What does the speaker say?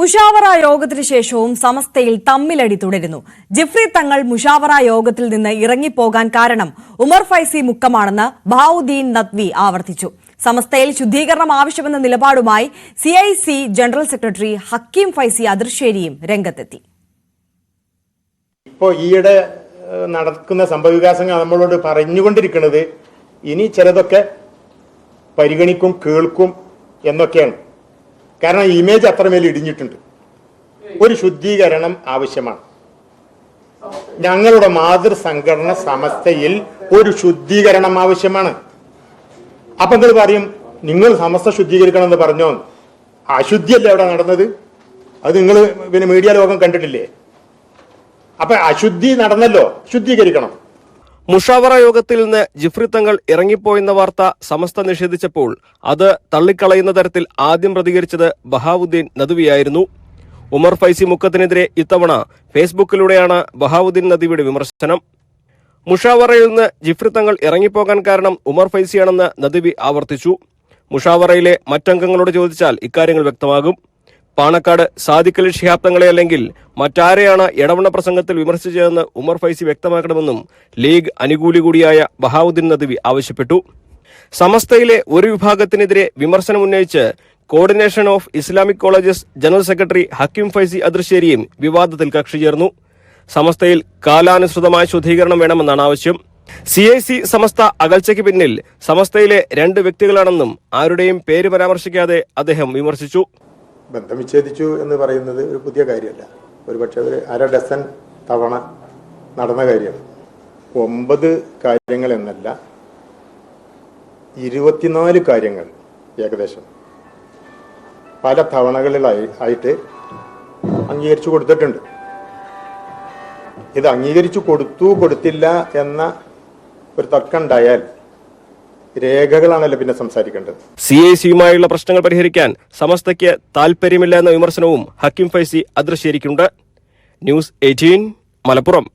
മുഷാവറ യോഗത്തിനു ശേഷവും സമസ്തയിൽ തമ്മിലടി തുടരുന്നു. ജിഫ്രി തങ്ങൾ മുഷാവറ യോഗത്തിൽ നിന്ന് ഇറങ്ങിപ്പോകാൻ കാരണം ഉമർ ഫൈസി മുക്കമാണെന്ന് ബാവുദ്ദീൻ നദ്വി ആവർത്തിച്ചു. സമസ്തയിൽ ശുദ്ധീകരണം ആവശ്യമെന്ന നിലപാടുമായി C general secretary Hakeem Faizy അതിർശേരിയും രംഗത്തെത്തി. ഇപ്പോൾ ഈയിടെ നടക്കുന്ന സംഭവവികാസങ്ങൾ നമ്മളോട് പറഞ്ഞുകൊണ്ടിരിക്കുന്നത് ഇനി ചിലതൊക്കെ പരിഗണിക്കും കേൾക്കും എന്നൊക്കെയാണ്. കാരണം ഇമേജ് അത്രമേൽ ഇടിഞ്ഞിട്ടുണ്ട്. ഒരു ശുദ്ധീകരണം ആവശ്യമാണ്. ഞങ്ങളുടെ മാതൃസംഘടന സമസ്തയിൽ ഒരു ശുദ്ധീകരണം ആവശ്യമാണ്. അപ്പൊ നിങ്ങൾ പറയും നിങ്ങൾ സമസ്ത ശുദ്ധീകരിക്കണം എന്ന് പറഞ്ഞോ? അശുദ്ധിയല്ലേ അവിടെ നടന്നത്? അത് നിങ്ങൾ പിന്നെ മീഡിയ ലോകം കണ്ടിട്ടില്ലേ? അപ്പൊ അശുദ്ധി നടന്നല്ലോ ശുദ്ധീകരിക്കണം. മുഷാവറ യോഗത്തിൽ നിന്ന് ജിഫ്രി തങ്ങൾ ഇറങ്ങിപ്പോയെന്ന വാർത്ത സമസ്ത നിഷേധിച്ചപ്പോൾ അത് തള്ളിക്കളയുന്ന തരത്തിൽ ആദ്യം പ്രതികരിച്ചത് ബഹാവുദ്ദീൻ നദുവിയായിരുന്നു. ഉമർ ഫൈസി മുക്കത്തിനെതിരെ ഇത്തവണ ഫേസ്ബുക്കിലൂടെയാണ് ബഹാവുദ്ദീൻ നദിയുടെ വിമർശനം. മുഷാവറയിൽ നിന്ന് ജിഫ്രി തങ്ങൾ ഇറങ്ങിപ്പോകാൻ കാരണം ഉമർ ഫൈസിയാണെന്ന് നദുവി ആവർത്തിച്ചു. മുഷാവറയിലെ മറ്റംഗങ്ങളോട് ചോദിച്ചാൽ ഇക്കാര്യങ്ങൾ വ്യക്തമാകും. പാണക്കാട് സാദിഖലി ഷിഹാബ് തങ്ങളെ അല്ലെങ്കിൽ മറ്റാരെയാണ് ഇടവണ പ്രസംഗത്തിൽ വിമർശിച്ചതെന്ന് ഉമർ ഫൈസി വ്യക്തമാക്കണമെന്നും ലീഗ് അനുകൂലി കൂടിയായ ബഹാവുദ്ദീൻ നദവി ആവശ്യപ്പെട്ടു. സമസ്തയിലെ ഒരു വിഭാഗത്തിനെതിരെ വിമർശനം ഉന്നയിച്ച് coordination of Islamic colleges general secretary Hakim Faizy അദൃശ്ശേരിയും വിവാദത്തിൽ കക്ഷി ചേർന്നു. സമസ്തയിൽ കാലാനുസൃതമായ ശുദ്ധീകരണം വേണമെന്നാണ് ആവശ്യം. സി ഐ സി സമസ്ത അകൽച്ചയ്ക്ക് പിന്നിൽ സമസ്തയിലെ രണ്ട് വ്യക്തികളാണെന്നും ആരുടെയും പേര് പരാമർശിക്കാതെ അദ്ദേഹം വിമർശിച്ചു. ബന്ധം വിച്ഛേദിച്ചു എന്ന് പറയുന്നത് ഒരു പുതിയ കാര്യമല്ല. ഒരുപക്ഷെ ഒരു അര ഡസൻ തവണ നടന്ന കാര്യമാണ് ഒമ്പത് കാര്യങ്ങൾ എന്നല്ല ഇരുപത്തിനാല് കാര്യങ്ങൾ ഏകദേശം. പല തവണകളിലായി ആയിട്ട് അംഗീകരിച്ചു കൊടുത്തിട്ടുണ്ട്. ഇത് അംഗീകരിച്ചു കൊടുത്തു കൊടുത്തില്ല എന്ന ഒരു തർക്കം ഉണ്ടായാൽ രേഖകളാണല്ലോ പിന്നെ സംസാരിക്കേണ്ടത്. സി ഐ സിയുമായുള്ള പ്രശ്നങ്ങൾ പരിഹരിക്കാൻ സമസ്തയ്ക്ക് താല്പര്യമില്ല എന്ന വിമർശനവും ഹക്കിം ഫൈസി അദൃശ്യരിക്കുന്നുണ്ട് ന്യൂസ് എയ്റ്റീൻ മലപ്പുറം.